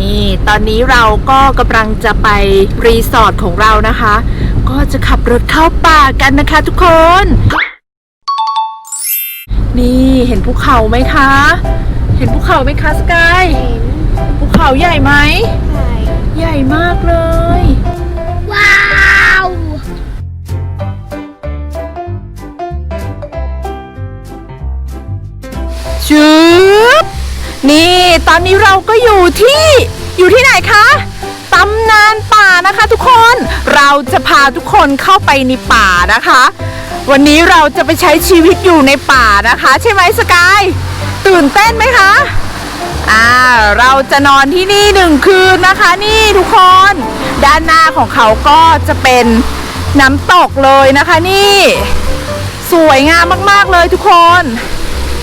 นี่ตอนนี้เราก็กำลังจะไปรีสอร์ทของเรานะคะ ก็จะขับรถเข้าป่ากันนะคะทุกคน นี่เห็นภูเขาไหมคะ เห็นภูเขาไหมคะสกายเห็นภูเขาใหญ่ไหมใช่ใหญ่มากเลย ว้าวชืบนี่ ตอนนี้เราก็อยู่ที่อยู่ที่ไหนคะตำนานป่านะคะทุกคนเราจะพาทุกคนเข้าไปในป่านะคะ วันนี้เราจะไปใช้ชีวิตอยู่ในป่านะคะ ใช่ไหมสกายตื่นเต้นไหมคะอ่าเราจะนอนที่นี่หนึ่งคืนนะคะนี่ทุกคน ด้านหน้าของเขาก็จะเป็นน้ำตกเลยนะคะนี่ สวยงามมากๆเลยทุกคน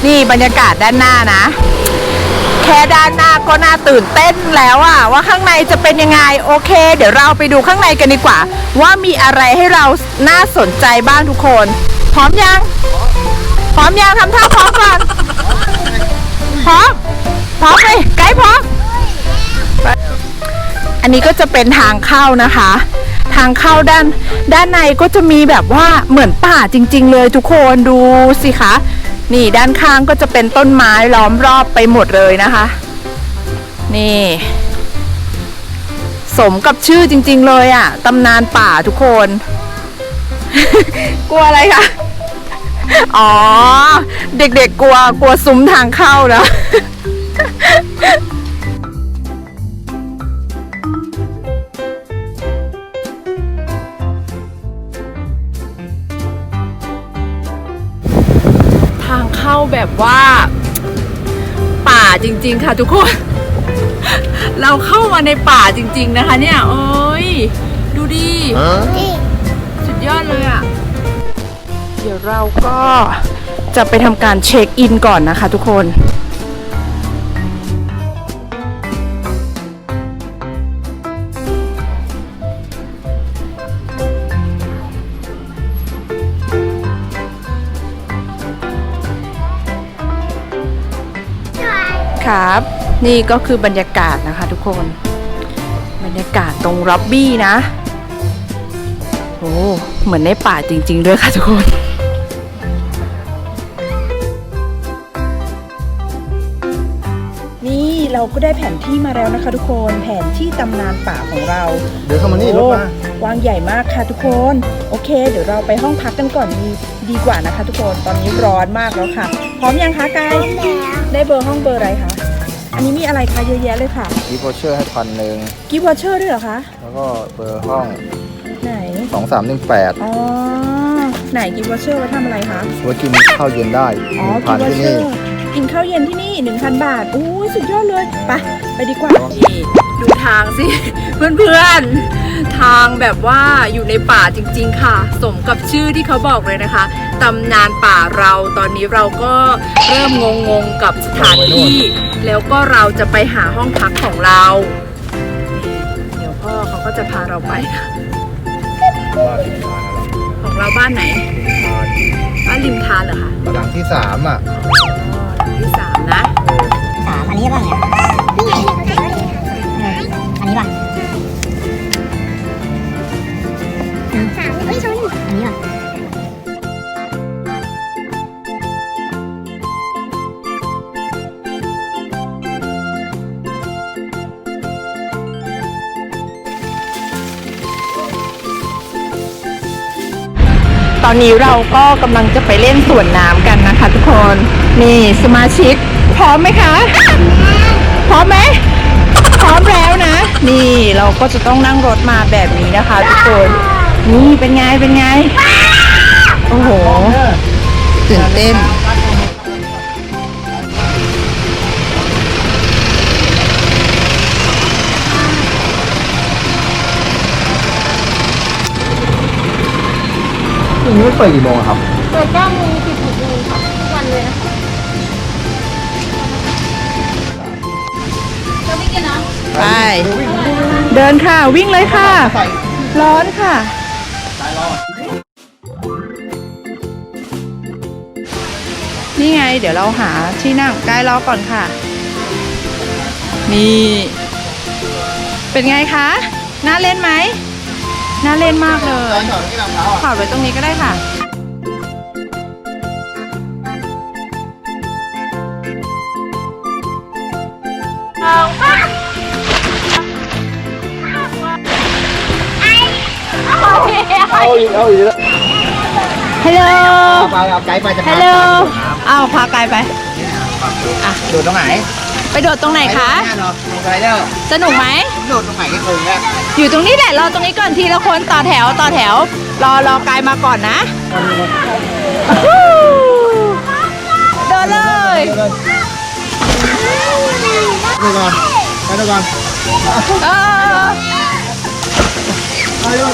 นี่บรรยากาศด้านหน้านะ แค่ด้านหน้าก็น่าตื่นเต้นแล้วอะว่าข้างในจะเป็นยังไงโอเค เดี๋ยวเราไปดูข้างในกันดีกว่า ว่ามีอะไรให้เราน่าสนใจบ้างทุกคน พร้อมยัง พร้อมยังทำท่าพร้อมก่อนพร้อมพร้อมเลยไกด์พร้อม อันนี้ก็จะเป็นทางเข้านะคะ ทางเข้าด้านด้านในก็จะมีแบบว่าเหมือนป่าจริง ๆ เลยทุกคนดูสิคะ นี่ด้านข้างก็จะเป็นต้นไม้ล้อมรอบไปหมดเลยนะคะ นี่ สมกับชื่อจริง ๆ เลยอะ่ะตำนานป่าทุกคน กลัวอะไรคะอ๋อ เด็กๆกลัวกลัวซุ้มทางเข้านะ เข้าแบบว่าป่าจริง ๆ ค่ะทุกคน เราเข้ามาในป่าจริง ๆ นะคะ เนี่ยโอ้ยดูดินี่สุดยอดเลยอะ่ะเดี๋ยวเราก็จะไปทำการเช็คอินก่อนนะคะทุกคน ครับ นี่ก็คือบรรยากาศนะคะทุกคน บรรยากาศตรงร็อบบี้นะ โอ้เหมือนในป่าจริง ๆ ด้วยค่ะทุกคนนี่เราก็ได้แผนที่มาแล้วนะคะทุกคนแผนที่ตำนานป่าของเราเดี๋ยวเข้ามานี่รถมาโอ้วางใหญ่มากค่ะทุกคน โอเค เดี๋ยวเราไปห้องพักกันก่อนดีดีกว่านะคะ ทุกคนตอนนี้ร้อนมากแล้วค่ะ พร้อมยังคะกายแล้ว ได้เบอร์ห้องเบอร์อะไรคะ อันนี้มีอะไรคะเยอะแยะเลยค่ะอีโวเชอร์ให้พันหนึ่งกิฟต์วอเชอร์ด้วยเหรอคะ แล้วก็เบอร์ห้อง ไหน2318อ๋อ ไหนกิฟต์วอเชอร์ไว้ทำอะไรคะ ไว้กินข้าวเย็นได้อ๋อผ่านกิที่นวอเชอนี่ ร์ กินข้าวเย็นที่นี่ 1,000 บาทโอ้ยสุดยอดเลย ไป ไปดีกว่า นี่ดูทางสิ เพื่อนๆ ทางแบบว่าอยู่ในป่าจริง ๆ ค่ะ สมกับชื่อที่เขาบอกเลยนะคะ ตำนานป่าเราตอนนี้เราก็เริ่มงงๆกับสถานที่ แล้วก็เราจะไปหาห้องพักของเรา เดี๋ยวพ่อเขาก็จะพาเราไปนะของเราบ้านไหนบ้านริมทานเหรอคะหลังที่สามอะ ตอนนี้เราก็กำลังจะไปเล่นสวนน้ำกันนะคะ ทุกคนนี่สมาชิก พร้อมไหมคะพร้อมไหมพร้อมแล้วนะ นี่เราก็จะต้องนั่งรถมาแบบนี้นะคะ ทุกคนนี่เป็นไงเป็นไงโอ้โหตื่นเต้น นี่ไม่เปิดกี่โมงอะครับ เปิดเก้าโมงปิดหกโมงค่ะทุกวันเลยนะคะจะไม่กินนะไป เดินค่ะวิ่งเลยค่ะ ร้อนค่ะ นี่ไง เดี๋ยวเราหาที่นั่งกายรอก่อนค่ะ นี่ เป็นไงคะ น่าเล่นไหม น่าเล่นมากเลยจอดที่รองเท้าอะถอดไว้ตรงนี้ก็ได้ค่ะ เอาอีกเอาอีกแล้วฮัลโหล เอาไปเอาไกด์ไปจะพาฮัลโหลไปเอาพาไกลไปโดดตรงไหนไปโดดตรงไหนคะ ไปตรงหน้าเนาะตรงไรเดอร์สนุกไหม โดดตรงไหนก็คงเนี่ยอยู่ตรงนี้แหละรอตรงนี้ก่อนทีละคนต่อแถวต่อแถว รอรอกายมาก่อนนะโดดเลยดูก่อนไปดูก่อนเออไปดู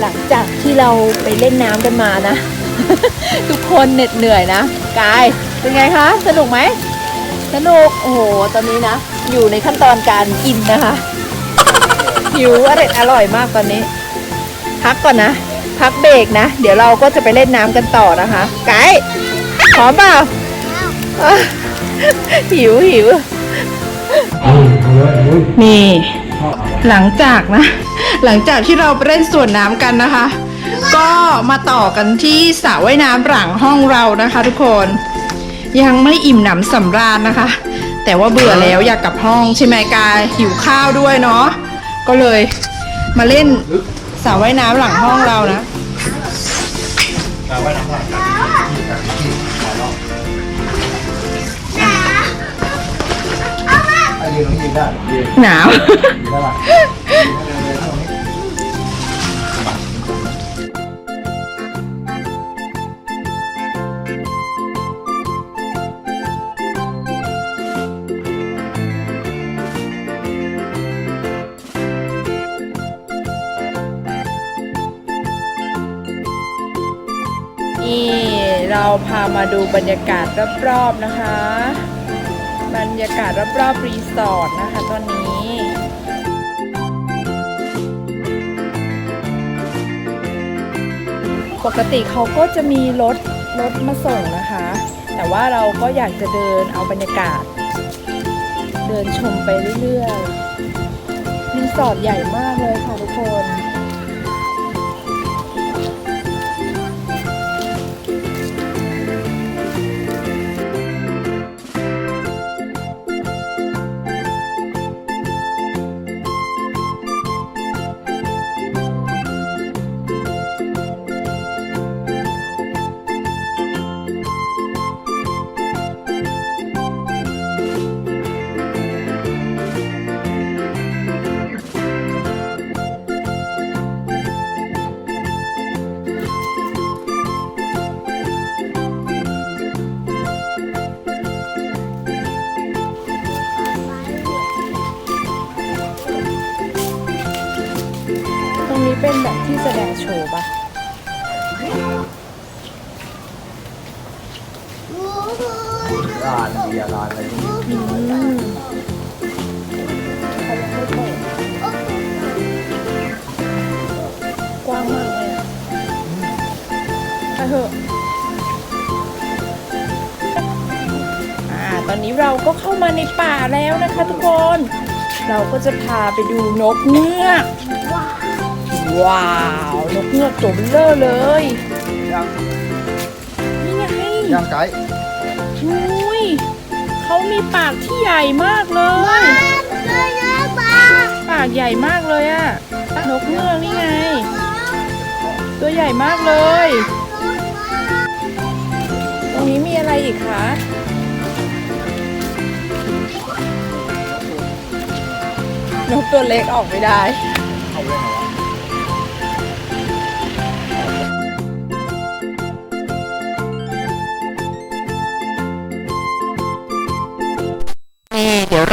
หลังจากที่เราไปเล่นน้ำกันมานะ ทุกคนเหน็ดเหนื่อยนะกายเป็นไงคะ สนุกไหมสนุกโอ้โหตอนนี้นะ อยู่ในขั้นตอนการกินนะคะ หิวอร่อยอร่อยมากตอนนี้ พักก่อนนะ พักเบรกนะ เดี๋ยวเราก็จะไปเล่นน้ำกันต่อนะคะไกด์พร้อมเปล่าหิวหิวนี่ หลังจากนะ หลังจากที่เราไปเล่นสวนน้ำกันนะคะ ก็มาต่อกันที่สระว่ายน้ำหลังห้องเรานะคะ ทุกคน ยังไม่อิ่มหนำสำราญนะคะ แต่ว่าเบื่อแล้วอยากกลับห้องใช่ไหมกายหิวข้าวด้วยเนาะก็เลยมาเล่นสระว่ายน้ำหลังห้องเรานะแต่ว่าน้ำผ่านกันที่กับที่ขอร้องไอ้ยืนตรงนี้ได้หนาว พามาดูบรรยากาศรอบๆนะคะ บรรยากาศรอบๆรีสอร์ทนะคะตอนนี้ปกติเขาก็จะมีรถรถมาส่งนะคะ แต่ว่าเราก็อยากจะเดินเอาบรรยากาศ เดินชมไปเรื่อยๆรีสอร์ทใหญ่มากเลยค่ะทุกคน เป็นแบบที่แสดงโชว์ปะลานเบียร์ลานอะไรพวกนี้อืมเขายังไม่เปิดกว้างมากเลยอะไปเถอะอ่าตอนนี้เราก็เข้ามาในป่าแล้วนะคะทุกคน เราก็จะพาไปดูนกเงือก ว้าว นกเงือกตัวเบลอเลยยังนี่ไงยังไกด์อุ้ยเขามีปากที่ใหญ่มากเลย ปากใหญ่มากเลยอะนกเงือกนี่ไง ตัวใหญ่มากเลย ตรงนี้มีอะไรอีกคะนกตัวเล็กออกไม่ได้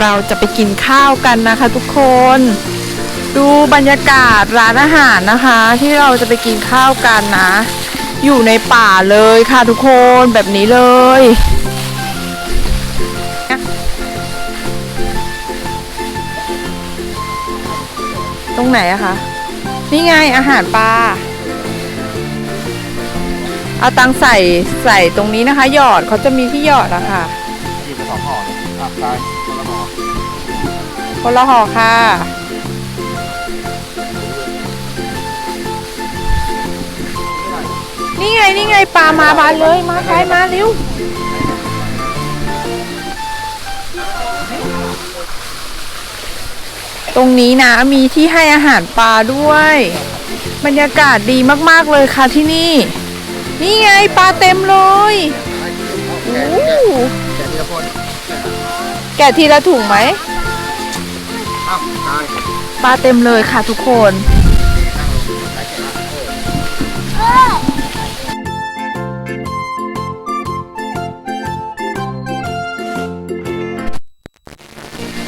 เราจะไปกินข้าวกันนะคะ ทุกคน ดูบรรยากาศร้านอาหารนะคะ ที่เราจะไปกินข้าวกันนะ อยู่ในป่าเลยค่ะทุกคนแบบนี้เลยตรงไหนอะคะนี่ไงอาหารปลาอเอาตังใส่ใส่ตรงนี้นะคะ หยอดเขาจะมีที่หยอดอะค่ะหยิบไปสองห่อเลยอะไป คนละห่อคนละห่อค่ะ นี่ไง นี่ไงปลามาบานเลย มาไปมาเร็วตรงนี้นะมีที่ให้อาหารปลาด้วย บรรยากาศดีมากๆเลยค่ะที่นี่ นี่ไงปลาเต็มเลยโอ้โหแกะทีละคนแกะทีละถุงไหม อ้าวตายปลาเต็มเลยค่ะทุกคน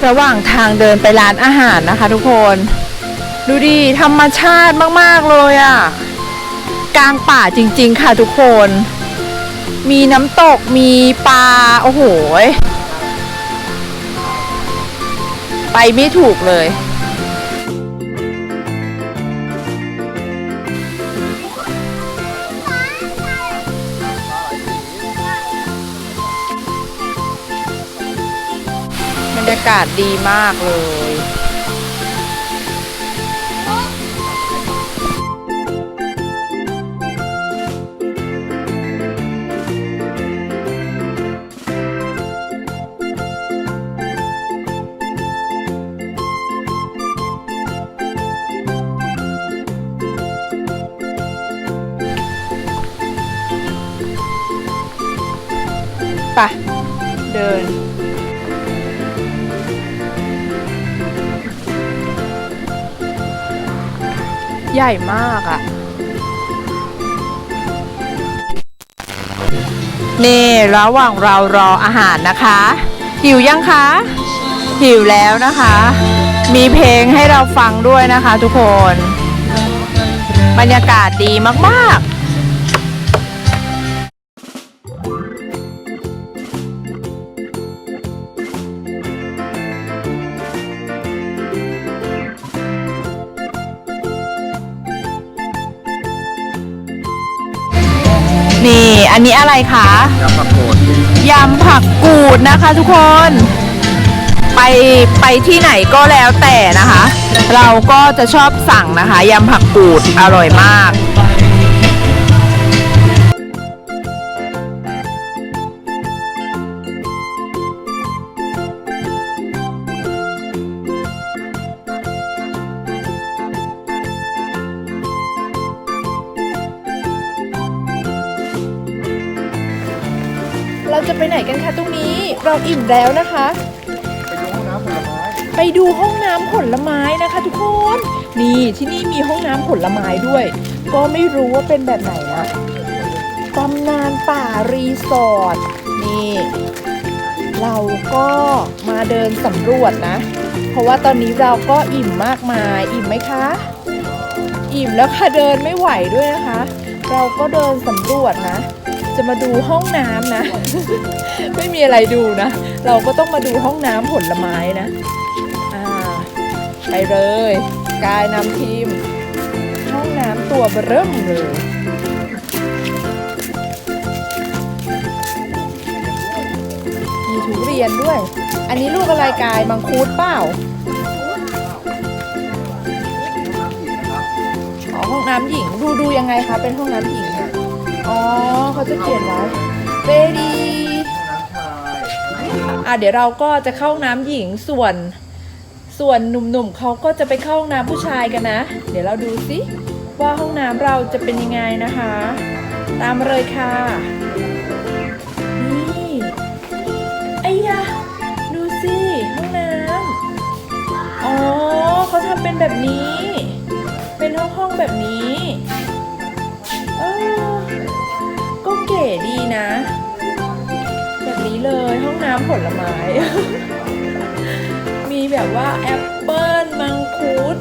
ระหว่างทางเดินไปร้านอาหารนะคะทุกคน ดูดิธรรมชาติมาก ๆ เลยอะ่ะ กลางป่าจริง ๆ ค่ะทุกคน มีน้ำตกมีปลา โอ้โห ไปไม่ถูกเลย บรรยากาศดีมากเลย ไปเดิน ใหญ่มากอะ่ะ นี่ระหว่างเรารออาหารนะคะ หิวยังคะ หิวแล้วนะคะ มีเพลงให้เราฟังด้วยนะคะทุกคน บรรยากาศดีมาก ๆ นี่อันนี้อะไรคะยำผักโขดยำผักกูดนะคะทุกคน ไปไปที่ไหนก็แล้วแต่นะคะ เราก็จะชอบสั่งนะคะยำผักกูดอร่อยมาก ไปไหนกันคะตรงนี้ เราอิ่มแล้วนะคะไปดูห้องน้ำผลไม้ไปดูห้องน้ำผลไม้นะคะ ทุกคนนี่ที่นี่มีห้องน้ำผลไม้ด้วย ก็ไม่รู้ว่าเป็นแบบไหนนะตำนานป่ารีสอร์ทนี่เราก็มาเดินสำรวจนะ เพราะว่าตอนนี้เราก็อิ่มมากมายอิ่มไหมคะ อิ่มแล้วค่ะเดินไม่ไหวด้วยนะคะ เราก็เดินสำรวจนะ จะมาดูห้องน้ำนะ ไม่มีอะไรดูนะ เราก็ต้องมาดูห้องน้ำผลไม้นะอ่าไปเลย กายนำทีม ห้องน้ำตัวเบเริ่มเลยมีทุเรียนด้วย อันนี้ลูกอะไรกายมังคุดเปล่าอ๋อห้องน้ำหญิง ดูดูยังไงคะ เป็นห้องน้ำหญิงอะ อ๋อเขาจะเขียนไว้เรดีอะเดี๋ยวเราก็จะเข้าห้องน้ำหญิงส่วน ส่วนหนุ่มๆเขาก็จะไปเข้าห้องน้ำผู้ชายกันนะ เดี๋ยวเราดูสิว่าห้องน้ำเราจะเป็นยังไงนะคะ ตามมาเลยค่ะ นี่ไอ้ยะดูสิห้องน้ำอ๋อเขาทำเป็นแบบนี้ เป็นห้องห้องๆแบบนี้ ก๋ดีนะ แบบนี้เลยห้องน้ำผลไม้ มีแบบว่าแอปเปิ้ลมังคุด